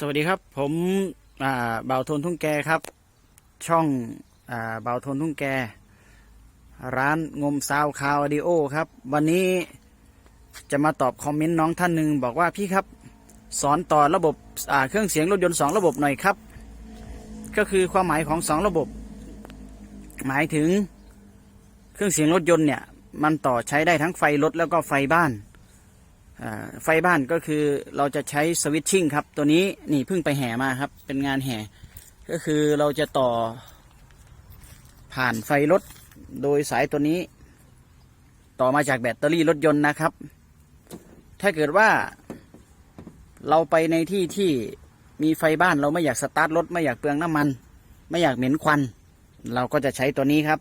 สวัสดีครับ ผมเบาโทนทุ่งแกครับ ช่องเบาโทนทุ่งแก ร้านงมซาวคาวอดิโอครับ วันนี้จะมาตอบคอมเมนต์น้องท่านหนึ่งบอกว่าพี่ครับ สอนต่อระบบเครื่องเสียงรถยนต์สองระบบหน่อยครับ ก็คือความหมายของสองระบบ หมายถึงเครื่องเสียงรถยนต์เนี่ย มันต่อใช้ได้ทั้งไฟรถแล้วก็ไฟบ้าน ไฟบ้านก็คือเราจะใช้สวิตชิ่งครับ ตัวนี้นี่เพิ่งไปแห่มาครับ เป็นงานแห่ ก็คือเราจะต่อ ผ่านไฟรถโดยสายตัวนี้ ต่อมาจากแบตเตอรี่รถยนต์นะครับ ถ้าเกิดว่า เราไปในที่ที่มีไฟบ้านเราไม่อยากสตาร์ทรถไม่อยากเปลืองน้ำมัน ไม่อยากเหม็นควัน เราก็จะใช้ตัวนี้ครับ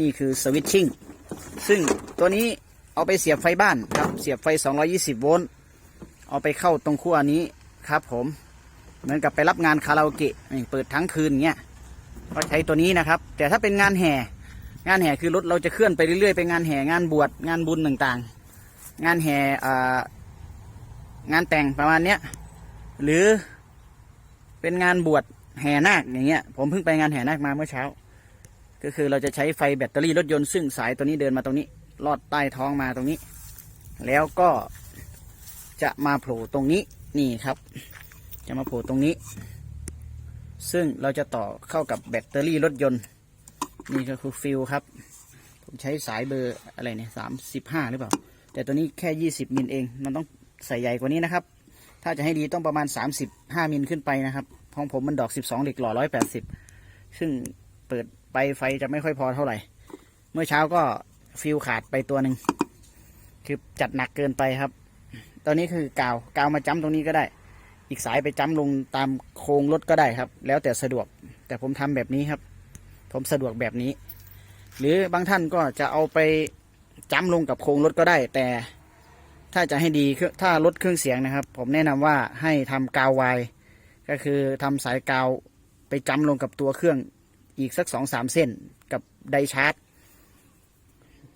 นี่คือสวิตชิ่งซึ่งตัวนี้ เอาไปเสียบไฟบ้านครับเสียบไฟ 220 โวลต์เอาไปเข้าตรงขั้วนี้ครับผมเหมือนกับไปรับงานคาราโอเกะนี่เปิดทั้งคืนเงี้ยก็ใช้ตัวนี้นะครับ แต่ถ้าเป็นงานแห่งานแห่คือรถเราจะเคลื่อนไปเรื่อยๆไปงานแห่งานบวชงานบุญต่างๆ งานแห่งานแต่งประมาณเนี้ยหรือเป็นงานบวชแห่นาคอย่างเงี้ยผมเพิ่งไปงานแห่นาคมาเมื่อเช้า ก็คือเราจะใช้ไฟแบตเตอรี่รถยนต์ซึ่งสายตัวนี้เดินมาตรงนี้ ลอดใต้ท้องมาตรงนี้ แล้วก็จะมาโผล่ตรงนี้นี่ครับ จะมาโผล่ตรงนี้ ซึ่งเราจะต่อเข้ากับแบตเตอรี่รถยนต์ นี่ก็คือฟิลครับ ผมใช้สายเบอร์อะไรเนี่ยสามสิบห้าหรือเปล่า แต่ตัวนี้แค่ยี่สิบมิลเอง มันต้องใส่ใหญ่กว่านี้นะครับ ถ้าจะให้ดีต้องประมาณสามสิบห้ามิลขึ้นไปนะครับของผมมันดอกสิบสองเหล็กหล่อร้อยแปดสิบซึ่งเปิดไปไฟจะไม่ค่อยพอเท่าไหร่ เมื่อเช้าก็ ฟิลขาดไปตัวหนึ่งคือจัดหนักเกินไปครับ ตอนนี้คือกาวกาวมาจ้ำตรงนี้ก็ได้ อีกสายไปจ้ำลงตามโครงรถก็ได้ครับ แล้วแต่สะดวก แต่ผมทำแบบนี้ครับ ผมสะดวกแบบนี้ หรือบางท่านก็จะเอาไปจ้ำลงกับโครงรถก็ได้ แต่ถ้าจะให้ดีถ้ารถเครื่องเสียงนะครับ ผมแนะนำว่าให้ทำกาววายก็คือทำสายกาวไปจ้ำลงกับตัวเครื่องอีกสักสองสามเส้นกับไดชาร์จ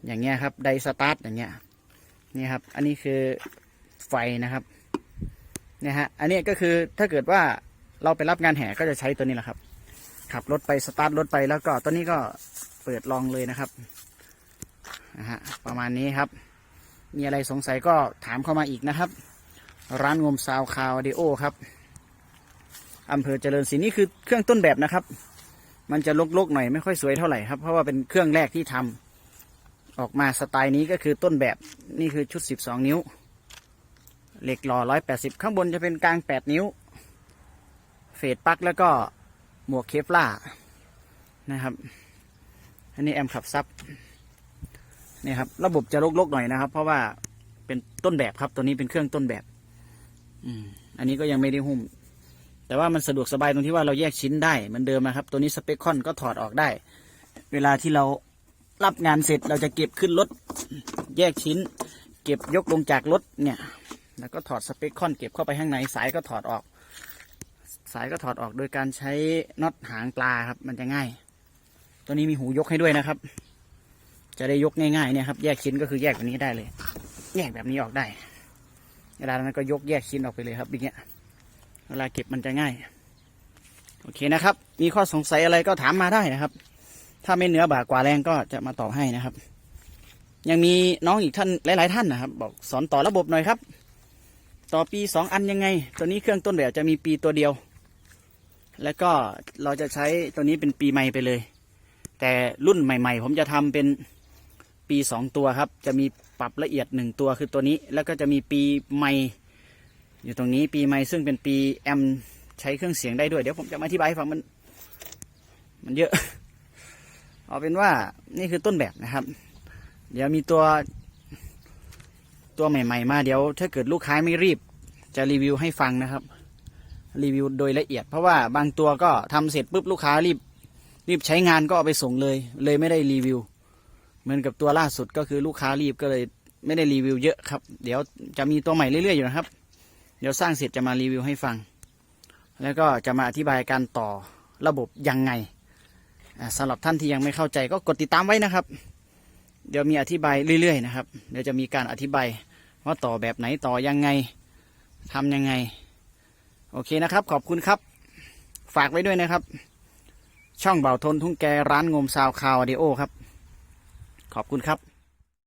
อย่างเงี้ยครับไดสตาร์ทอย่างเงี้ยนี่ครับ อันนี้คือไฟนะครับเนี่ยฮะอันนี้ก็คือถ้าเกิดว่าเราไปรับงานแห่ก็จะใช้ตัวนี้แหละครับ ขับรถไปสตาร์ทรถไปแล้วก็ตัวนี้ก็เปิดลองเลยนะครับนะฮะประมาณนี้ครับ มีอะไรสงสัยก็ถามเข้ามาอีกนะครับ ร้านงมซาวคาวเดโอครับอำเภอเจริญศรีนี่คือเครื่องต้นแบบนะครับ มันจะลกๆหน่อยไม่ค่อยสวยเท่าไหร่ครับ เพราะว่าเป็นเครื่องแรกที่ทำ ออกมาสไตล์นี้ก็คือต้นแบบนี่คือชุด 12 นิ้ว เหล็กหล่อ 180 ข้างบนจะเป็นกลาง 8 นิ้ว เฟดปักแล้วก็หมวกเคฟล่านะครับ อันนี้แอมขับซับนี่ครับ ระบบจะลกๆหน่อยนะครับ เพราะว่าเป็นต้นแบบครับ ตัวนี้เป็นเครื่องต้นแบบ อืม อันนี้ก็ยังไม่ได้หุ้ม แต่ว่ามันสะดวกสบายตรงที่ว่าเราแยกชิ้นได้เหมือนเดิมนะครับ ตัวนี้สเปคคอนก็ถอดออกได้ เวลาที่เรา รับงานเสร็จเราจะเก็บขึ้นรถแยกชิ้น เก็บยกลงจากรถเนี่ย แล้วก็ถอดสเปคคอนเก็บเข้าไปข้างในสายก็ถอดออก สายก็ถอดออกโดยการใช้น็อตหางปลาครับ มันจะง่าย ตัวนี้มีหูยกให้ด้วยนะครับ จะได้ยกง่ายๆเนี่ยครับแยกชิ้นก็คือแยกแบบนี้ได้เลย แยกแบบนี้ออกได้เวลานั้นก็ยกแยกชิ้นออกไปเลยครับอย่างเงี้ยเวลาเก็บมันจะง่าย โอเคนะครับ มีข้อสงสัยอะไรก็ถามมาได้นะครับ ถ้าไม่เหนือบากกว่าแรงก็จะมาตอบให้นะครับ ยังมีน้องอีกท่านหลาย ๆ ท่านนะครับ บอกสอนต่อระบบหน่อยครับ ต่อปีสองอันยังไง ตัวนี้เครื่องต้นแบบจะมีปีตัวเดียว แล้วก็เราจะใช้ตัวนี้เป็นปีใหม่ไปเลย แต่รุ่นใหม่ ๆ ผมจะทำเป็นปีสองตัวครับ จะมีปรับละเอียดหนึ่งตัวคือตัวนี้ แล้วก็จะมีปีใหม่อยู่ตรงนี้ปีใหม่ซึ่งเป็นปีแอมใช้เครื่องเสียงได้ด้วย เดี๋ยวผมจะมาอธิบายให้ฟังมัน มันเยอะ เอาเป็นว่านี่คือต้นแบบนะครับ เดี๋ยวมีตัวตัวใหม่ ๆ มาเดี๋ยว ถ้าเกิดลูกค้าไม่รีบ จะรีวิวให้ฟังนะครับ รีวิวโดยละเอียด เพราะว่าบางตัวก็ทำเสร็จปุ๊บลูกค้ารีบ รีบใช้งานก็เอาไปส่งเลย เลยไม่ได้รีวิว เหมือนกับตัวล่าสุดก็คือลูกค้ารีบก็เลยไม่ได้รีวิวเยอะครับ เดี๋ยวจะมีตัวใหม่เรื่อยๆอยู่นะครับ เดี๋ยวสร้างเสร็จจะมารีวิวให้ฟัง แล้วก็จะมาอธิบายการต่อระบบยังไง สำหรับท่านที่ยังไม่เข้าใจก็กดติดตามไว้นะครับ เดี๋ยวมีอธิบายเรื่อยๆนะครับ เดี๋ยวจะมีการอธิบายว่าต่อแบบไหนต่อยังไงทำยังไง โอเคนะครับ ขอบคุณครับ ฝากไว้ด้วยนะครับ ช่องเบาทนทุ่งแกร้านงมซาวคาวอดิโอครับ ขอบคุณครับ